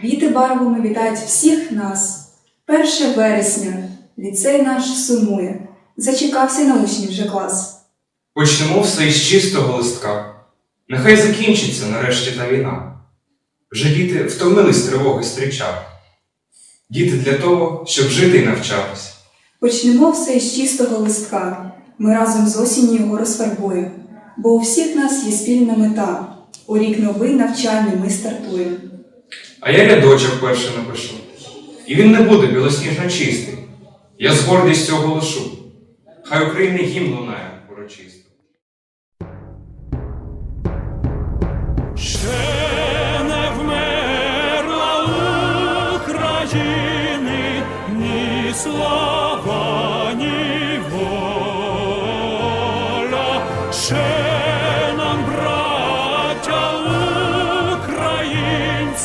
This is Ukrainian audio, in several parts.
Квіти барвами вітають всіх нас. Перше вересня, ліцей наш сумує. Зачекався на учнів вже клас. Почнемо все із чистого листка. Нехай закінчиться нарешті та війна. Вже діти втомились тривоги стрічати. Діти для того, щоб жити і навчатись. Почнемо все із чистого листка. Ми разом з осінню його розфарбуємо. Бо у всіх нас є спільна мета. У рік новий навчальний ми стартуємо. А я рядочок перший напишу. І він не буде білосніжно чистий. Я з гордістю оголошу. Хай України гімн лунає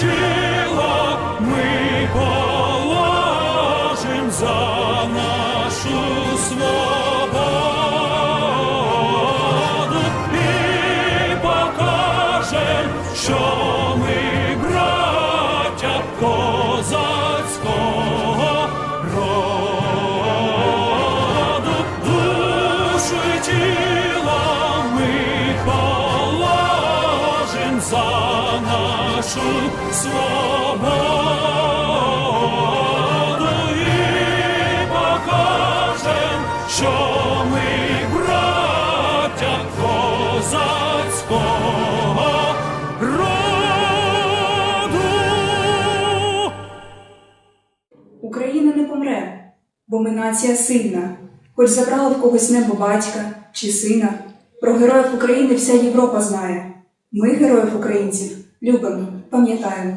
тіло ми положим за нашу свободу роду. Україна не помре, бо ми нація сильна, хоч забрала в когось небо батька чи сина. Про героїв України вся Європа знає. Ми героїв українців любимо, пам'ятаємо.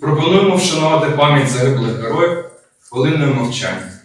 Пропонуємо вшанувати пам'ять загиблих героїв хвилиною мовчання.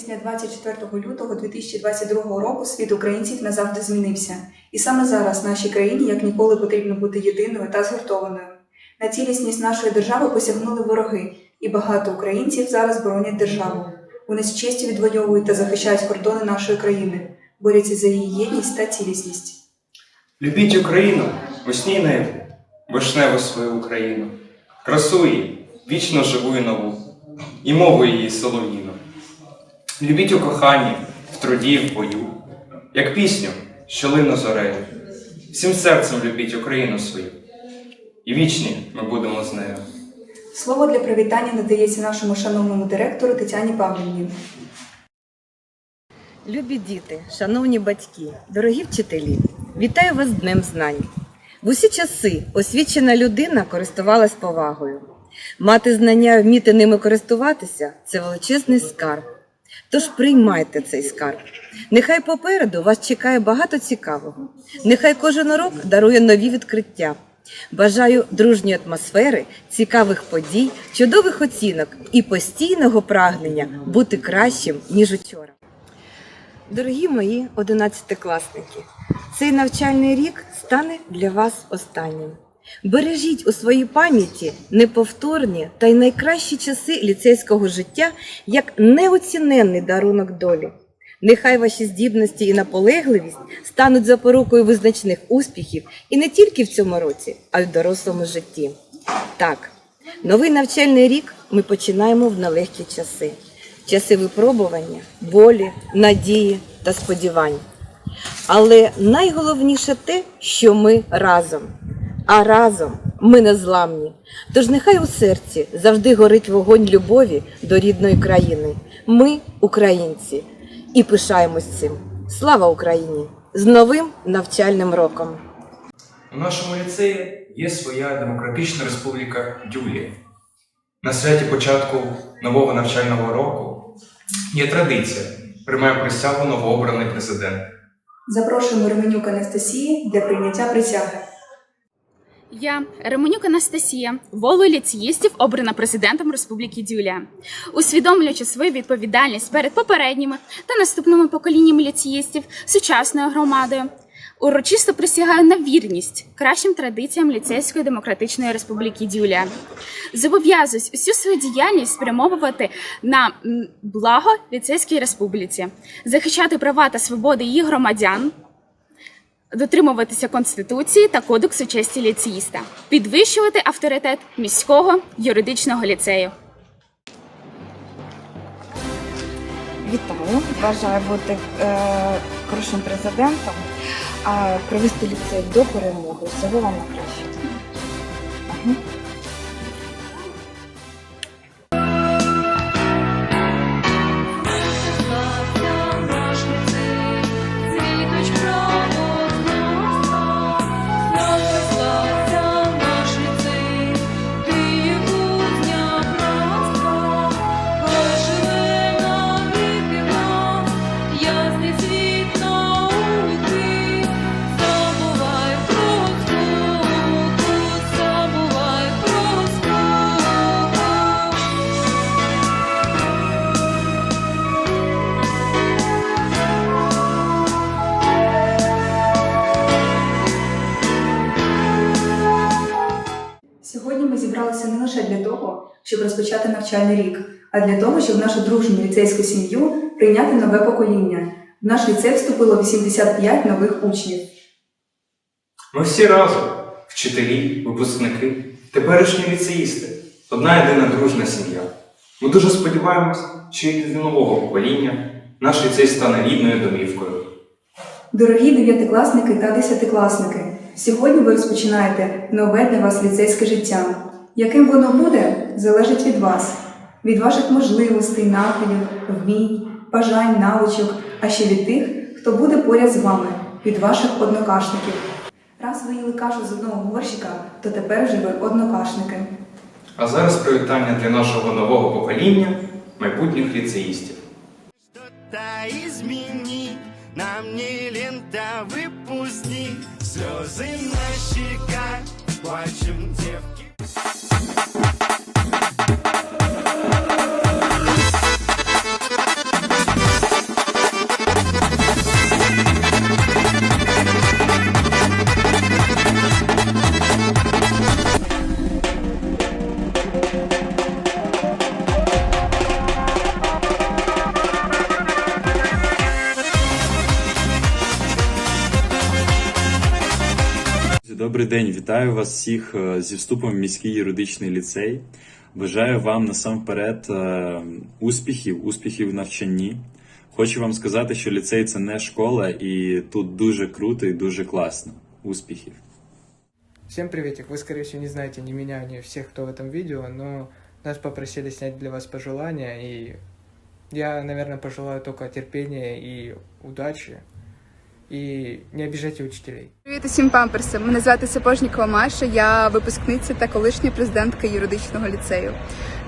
Після 24 лютого 2022 року світ українців назавжди змінився. І саме зараз нашій країні як ніколи потрібно бути єдиною та згуртованою. На цілісність нашої держави посягнули вороги, і багато українців зараз боронять державу. Вони з честю відвоюють та захищають кордони нашої країни, борються за її єдність та цілісність. Любіть Україну, весній небі, вишневу свою Україну, красу її, вічно живу і нову, і мову її солов'їну. Любіть у коханні, в труді, в бою, як пісню, що лину зорею. Всім серцем любіть Україну свою, і вічні ми будемо з нею. Слово для привітання надається нашому шановному директору Тетяні Павлівні. Любі діти, шановні батьки, дорогі вчителі, вітаю вас з Днем Знань. В усі часи освічена людина користувалась повагою. Мати знання вміти ними користуватися це величезний скарб. Тож приймайте цей скарб. Нехай попереду вас чекає багато цікавого. Нехай кожен урок дарує нові відкриття. Бажаю дружньої атмосфери, цікавих подій, чудових оцінок і постійного прагнення бути кращим, ніж учора. Дорогі мої одинадцятикласники, цей навчальний рік стане для вас останнім. Бережіть у своїй пам'яті неповторні та й найкращі часи ліцейського життя як неоціненний дарунок долі. Нехай ваші здібності і наполегливість стануть запорукою визначних успіхів і не тільки в цьому році, а й в дорослому житті. Так, новий навчальний рік ми починаємо в нелегкі часи. Часи випробування, болі, надії та сподівань. Але найголовніше те, що ми разом. А разом ми незламні. Тож нехай у серці завжди горить вогонь любові до рідної країни. Ми українці. І пишаємось цим. Слава Україні! З новим навчальним роком! У нашому ліцеї є своя демократична республіка Дюлія. На святі початку нового навчального року є традиція приймає присягу новообраний президент. Запрошуємо Ременюк Анастасії для прийняття присяги. Я, Ремонюк Анастасія, волею ліцеїстів, обрана президентом Республіки Дюлія. Усвідомлюючи свою відповідальність перед попередніми та наступними поколіннями ліцеїстів, сучасною громадою, урочисто присягаю на вірність кращим традиціям ліцейської демократичної республіки Дюлія. Зобов'язуюсь усю свою діяльність спрямовувати на благо ліцейській республіці, захищати права та свободи її громадян, дотримуватися Конституції та Кодексу честі ліцеїста, підвищувати авторитет міського юридичного ліцею. Вітаю, бажаю бути е, хорошим президентом, а привести ліцей до перемоги. Всього вам найкраще. Мгм. Навчальний рік, а для того, щоб нашу дружню ліцейську сім'ю прийняти нове покоління. В наш ліцей вступило 85 нових учнів. Ми всі разом, вчителі, випускники, теперішні ліцеїсти, одна єдина дружна сім'я. Ми дуже сподіваємось, що і для нового покоління наш ліцей стане рідною домівкою. Дорогі дев'ятикласники та десятикласники, сьогодні ви розпочинаєте нове для вас ліцейське життя. Яким воно буде, залежить від вас, від ваших можливостей, нахилів, вмінь, бажань, навичок, а ще від тих, хто буде поряд з вами, від ваших однокашників. Раз ви їли кашу з одного горщика, то тепер вже ви однокашники. А зараз привітання для нашого нового покоління майбутніх ліцеїстів. Измени, нам не лента выпусти Слезы на щеках, плачем девки Добрий день, вітаю вас всіх е, зі вступом в міський юридичний ліцей. Бажаю вам насамперед е, успіхів, успіхів в навчанні. Хочу вам сказати, що ліцей це не школа, і тут дуже круто і дуже класно. Успіхів! Всем приветик! Вы, скорее всего, не знаете ни меня, ни всех, кто в этом видео, но нас попросили снять для вас пожелания, и я, наверное, пожелаю только терпения и удачи, И не обижайте учителей. Привіт усім памперсам. Мене звати Сапожнікова Маша. Я випускниця та колишня президентка юридичного ліцею.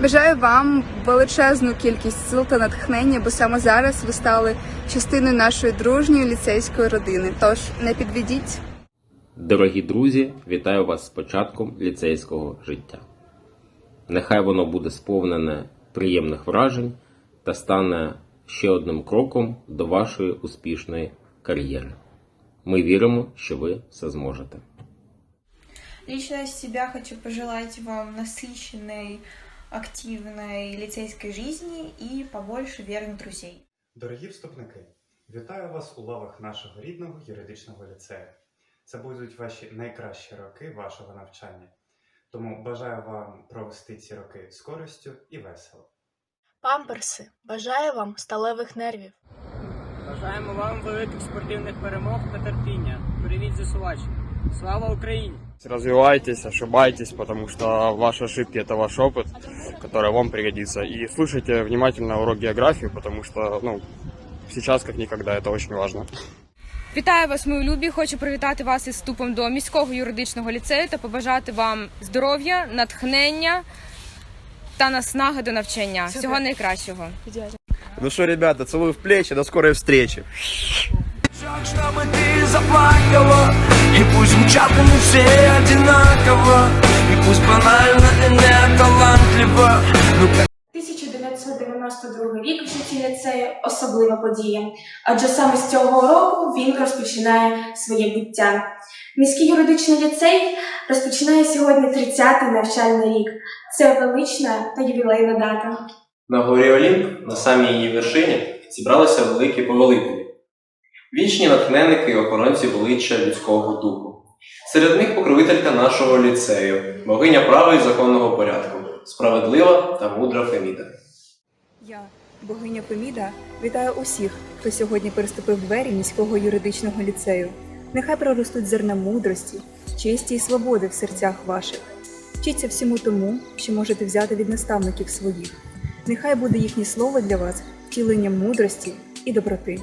Бажаю вам величезну кількість сил та натхнення, бо саме зараз ви стали частиною нашої дружньої ліцейської родини. Тож не підведіть. Дорогі друзі, вітаю вас з початком ліцейського життя. Нехай воно буде сповнене приємних вражень та стане ще одним кроком до вашої успішної кар'єри. Ми віримо, що ви це зможете. Лично из себя хочу пожелать вам насыщенной, активной лицейской жизни и побольше верных друзей. Дорогі вступники, вітаю вас у лавах нашого рідного юридичного ліцею. Це будуть ваші найкращі роки вашого навчання. Тому бажаю вам провести ці роки з користю і весело. Памперси. Бажаю вам сталевих нервів. Бажаємо вам великих спортивних перемог та терпіння. Привіт, зісувач! Слава Україні! Развивайтесь, ошибайтесь, потому что ваши ошибки это ваш опыт, который вам пригодится. И слушайте внимательно урок географии, потому что, ну, сейчас как никогда это очень важно. Вітаю вас, мої любі! Хочу привітати вас із вступом до міського юридичного ліцею та побажати вам здоров'я, натхнення та наснаги до навчання. Всього найкращого. Ну что, ребята, целую в плечи, до скорой встречи. Чтобы ты заплакала И пусть звучат они все одинаково И пусть банально и не талантливо Ну как 1992 рік в житті ліцею особлива подія, адже саме з цього року він розпочинає своє буття. Міський юридичний ліцей розпочинає сьогодні 30-й навчальний рік. Це велична та ювілейна дата. На горі Олімп, на самій її вершині, зібралися великі повелителі. Вічні натхненники і охоронці величчя людського духу. Серед них покровителька нашого ліцею, богиня права і законного порядку, справедлива та мудра Феміда. Я, богиня Феміда, вітаю усіх, хто сьогодні переступив двері міського юридичного ліцею. Нехай проростуть зерна мудрості, честі і свободи в серцях ваших. Вчіться всьому тому, що можете взяти від наставників своїх. Нехай буде їхнє слово для вас втіленням мудрості і доброти.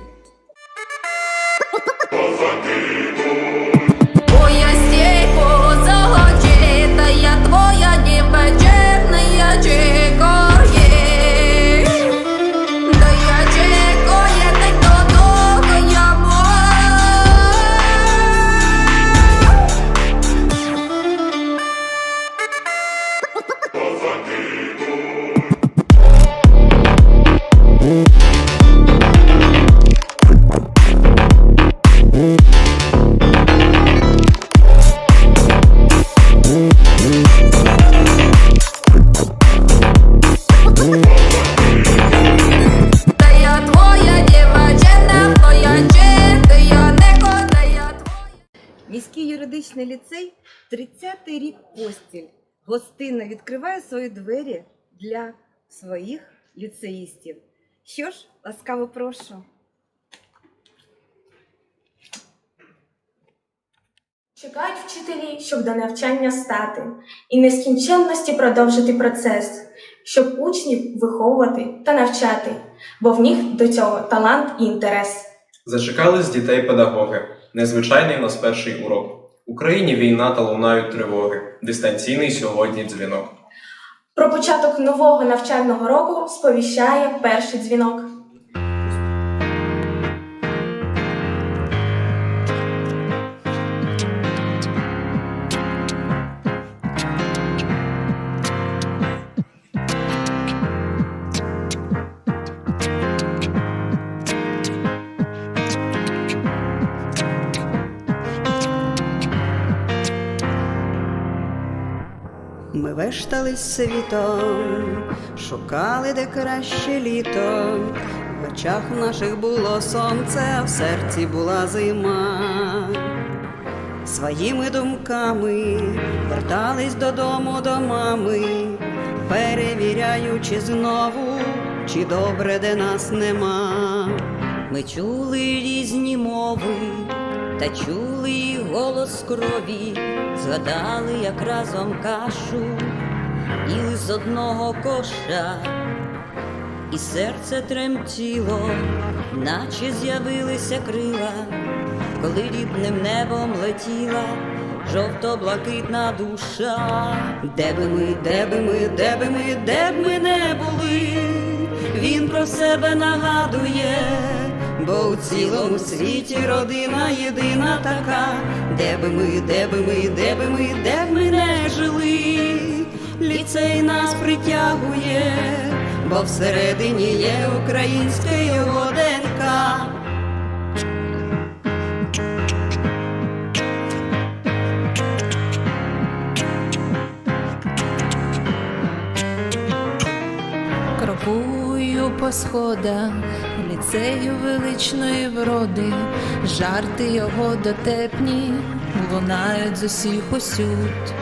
Міський ліцей 30-й рік поспіль гостинно відкриває свої двері для своїх ліцеїстів. Що ж, ласкаво прошу. Чекають вчителі, щоб до навчання стати, і нескінченності продовжити процес, щоб учнів виховувати та навчати, бо в них до цього талант і інтерес. Зачекались дітей педагоги. Незвичайний в нас перший урок. Україні війна та лунають тривоги. Дистанційний сьогодні дзвінок. Про початок нового навчального року сповіщає перший дзвінок. Ми світом, шукали де краще літо. В очах наших було сонце, а в серці була зима. Своїми думками вертались додому до мами, перевіряючи знову, чи добре де нас нема. Ми чули різні мови, та чули голос крові, згадали, як разом кашу, їли з одного коша, і серце тремтіло, наче з'явилися крила, коли рідним небом летіла жовто-блакитна душа. Де би ми, де би ми, де би ми, де б ми не були, він про себе нагадує. Бо у цілому світі родина єдина така, де би ми, де би ми, де би ми, де б ми не жили, ліцей нас притягує, бо всередині є українська воденка. ДНК. Крокую по сходах ліцею величної вроди, жарти його дотепні лунають з усіх усюд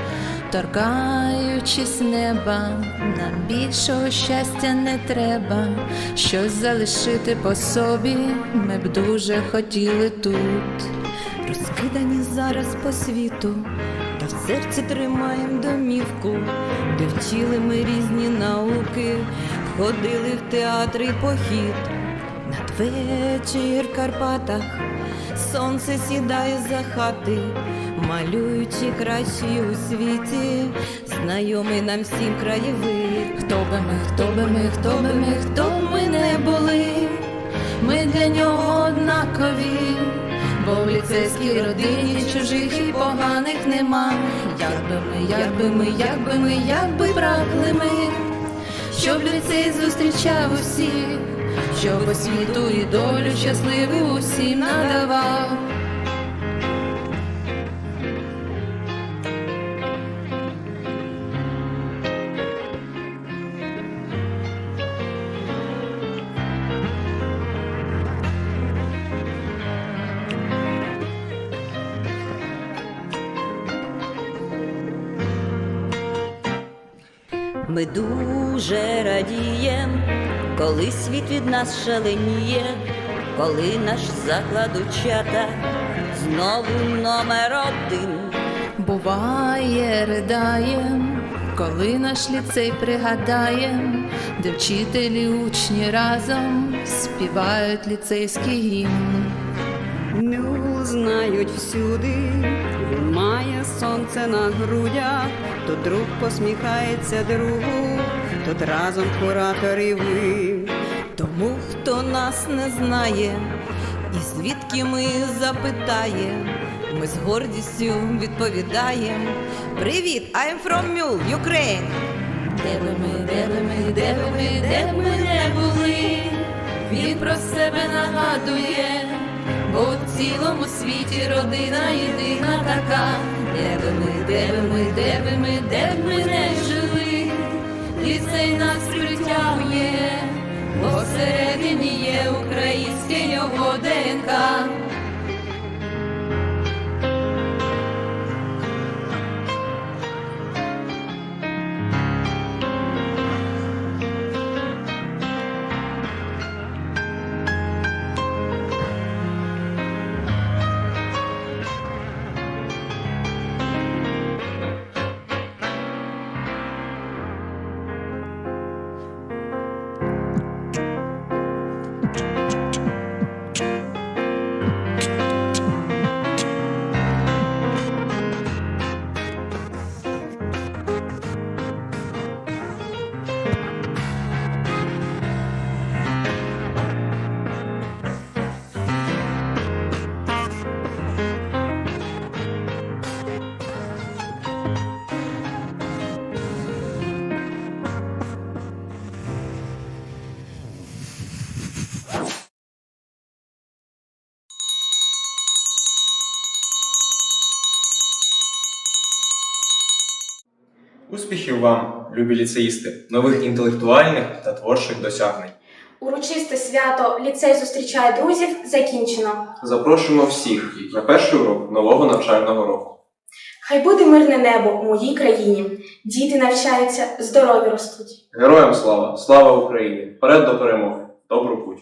торкаючись неба, нам більшого щастя не треба, щось залишити по собі, ми б дуже хотіли тут. Розкидані зараз по світу, та в серці тримаєм домівку, де вчили ми різні науки, ходили в театр і похід. Надвечір в Карпатах. Сонце сідає за хати, малюючи кращі у світі, знайомий нам всім краєвид. Хто би ми, хто би ми, хто би ми, хто б ми не були, ми для нього однакові, бо в ліцейській родині чужих і поганих нема. Як би ми, як би ми, як би ми, як би прагли ми, щоб ліцей зустрічав усіх, щоб освіту і долю щасливу усім надавав. Ми дуже радієм, коли світ від нас шаленіє, коли наш заклад учата знову номер один. Буває, ридаєм, коли наш ліцей пригадаєм, де вчителі учні разом співають ліцейський гімн. Ну, знають всюди, має сонце на грудях, то друг посміхається другу, тут разом куратори ви. Тому хто нас не знає, і звідки ми запитає, ми з гордістю відповідаємо. Привіт, I'm from Mule, Ukraine! Де би ми, де би ми, де би ми, де б ми не були, він про себе нагадує, в цілому світі родина єдина така, де би ми, де би ми, де би ми, де б ми не жили, ліцей нас притягує, бо всередині є українське його ДНК. Bye. Успіхів вам, любі ліцеїсти, нових інтелектуальних та творчих досягнень. Урочисте свято ліцей зустрічає друзів закінчено. Запрошуємо всіх на перший урок нового навчального року. Хай буде мирне небо у моїй країні. Діти навчаються, здорові ростуть. Героям слава! Слава Україні! Вперед до перемоги! Добру путь!